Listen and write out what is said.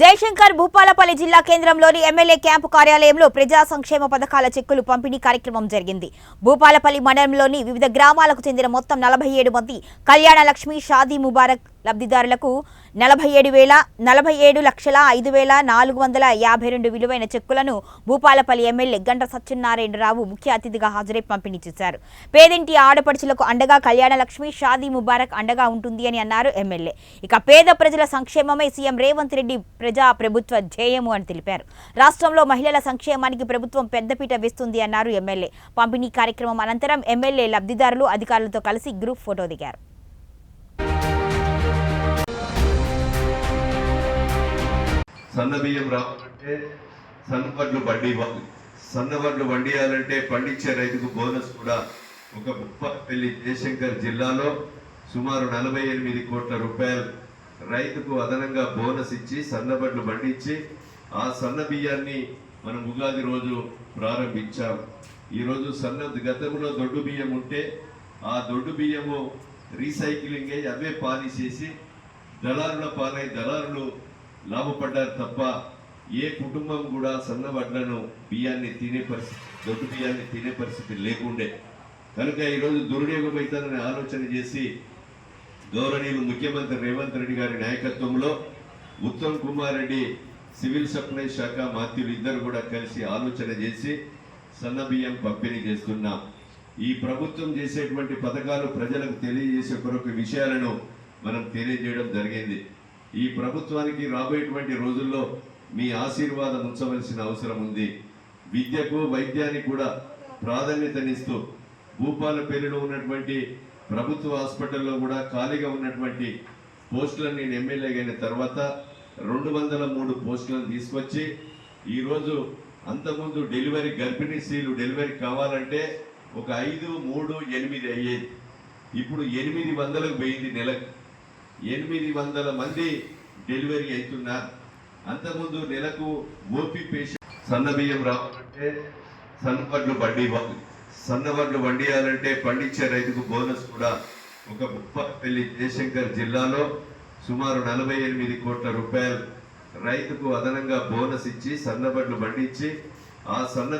జయశంకర్ భూపాలపల్లి జిల్లా కేంద్రంలోని MLA camp కార్యాలయంలో ప్రజా సంక్షేమ పథకాల చెక్కులు పంపిణీ కార్యక్రమం జరిగింది. భూపాలపల్లి మండలంలోని వివిధ గ్రామాలకు చెందిన మొత్తం నలభై ఏడు మంది కళ్యాణ లక్ష్మి షాదీ ముబారక్ లబ్ధిదారులకు నలభై ఏడు వేల నలభై ఏడు లక్షల ఐదు వేల నాలుగు వందల యాభై రెండు విలువైన చెక్కులను భూపాలపల్లి ఎమ్మెల్యే గంట సత్యనారాయణరావు ముఖ్య అతిథిగా హాజరై పంపిణీ చేశారు. పేదింటి ఆడపడుచులకు అండగా కళ్యాణ లక్ష్మి షాదీ ముబారక్ అండగా ఉంటుంది అని అన్నారు ఎమ్మెల్యే. ఇక పేద ప్రజల సంక్షేమమే సీఎం రేవంత్ రెడ్డి ప్రజా ప్రభుత్వ ధ్యేయము అని తెలిపారు. రాష్ట్రంలో మహిళల సంక్షేమానికి ప్రభుత్వం పెద్దపీట వేస్తుంది అన్నారు ఎమ్మెల్యే. పంపిణీ కార్యక్రమం అనంతరం ఎమ్మెల్యే లబ్ధిదారులు అధికారులతో కలిసి గ్రూప్ ఫోటో దిగారు. సన్న బియ్యం రావాలంటే సన్నవడ్లు బండి ఇవ్వాలి సన్నవడ్లు వండియాలంటే పండించే రైతుకు బోనస్ కూడా ఒక ముప్పపల్లి జయశంకర్ జిల్లాలో సుమారు నలభై ఎనిమిది కోట్ల రూపాయలు రైతుకు అదనంగా బోనస్ ఇచ్చి సన్నబడ్లు పండించి ఆ సన్న బియ్యాన్ని మనం ఉగాది రోజు ప్రారంభించాం. ఈరోజు సన్న గతంలో దొడ్డు బియ్యం ఉంటే ఆ దొడ్డు బియ్యము రీసైక్లింగ్ అయ్యి అవే పాలిసేసి దళారుల పాలై దళారులు లాభపడ్డారు తప్ప ఏ కుటుంబం కూడా సన్న వడ్లను బియ్యాన్ని తినే పరిస్థితి దొడ్డు బియ్యాన్ని తినే పరిస్థితి లేకుండే. కనుక ఈరోజు దుర్వినియోగం అవుతుందని ఆలోచన చేసి గౌరవనీయులు ముఖ్యమంత్రి రేవంత్ రెడ్డి గారి నాయకత్వంలో ఉత్తమ్ కుమార్ రెడ్డి సివిల్ సప్లై శాఖ మాత్యులు ఇద్దరు కూడా కలిసి ఆలోచన చేసి సన్న బియ్యం పంపిణీ చేస్తున్నాం. ఈ ప్రభుత్వం చేసేటువంటి పథకాలు ప్రజలకు తెలియజేసే కొరకు విషయాలను మనం తెలియజేయడం జరిగింది. ఈ ప్రభుత్వానికి రాబోయేటువంటి రోజుల్లో మీ ఆశీర్వాదం ఉంచవలసిన అవసరం ఉంది. విద్యకు వైద్యానికి కూడా ప్రాధాన్యతనిస్తూ భూపాలపల్లిలో ఉన్నటువంటి ప్రభుత్వ హాస్పిటల్లో కూడా ఖాళీగా ఉన్నటువంటి పోస్టులను నేను ఎమ్మెల్యే అయిన తర్వాత రెండు వందల మూడు పోస్టులను తీసుకొచ్చి ఈరోజు అంతకుముందు డెలివరీ గర్భిణీ స్త్రీలు డెలివరీ కావాలంటే ఒక ఐదు మూడు ఎనిమిది అయ్యేది. ఇప్పుడు ఎనిమిది వందలకు పోయింది నెలకు. ఎనిమిది వందల మంది డెలివరీ అవుతున్నారు. అంతకుముందు నెలకు ఓపీ పేషెంట్ సన్న బియ్యం రావాలంటే సన్నపడ్లు బండి ఇవ్వాలి. సన్నపడ్లు వండియాలంటే పండించే రైతుకు బోనస్ కూడా ఒక ముప్పపల్లి జయశంకర్ జిల్లాలో సుమారు నలభై ఎనిమిది కోట్ల రూపాయలు రైతుకు అదనంగా బోనస్ ఇచ్చి సన్నబడ్లు పండించి ఆ సన్న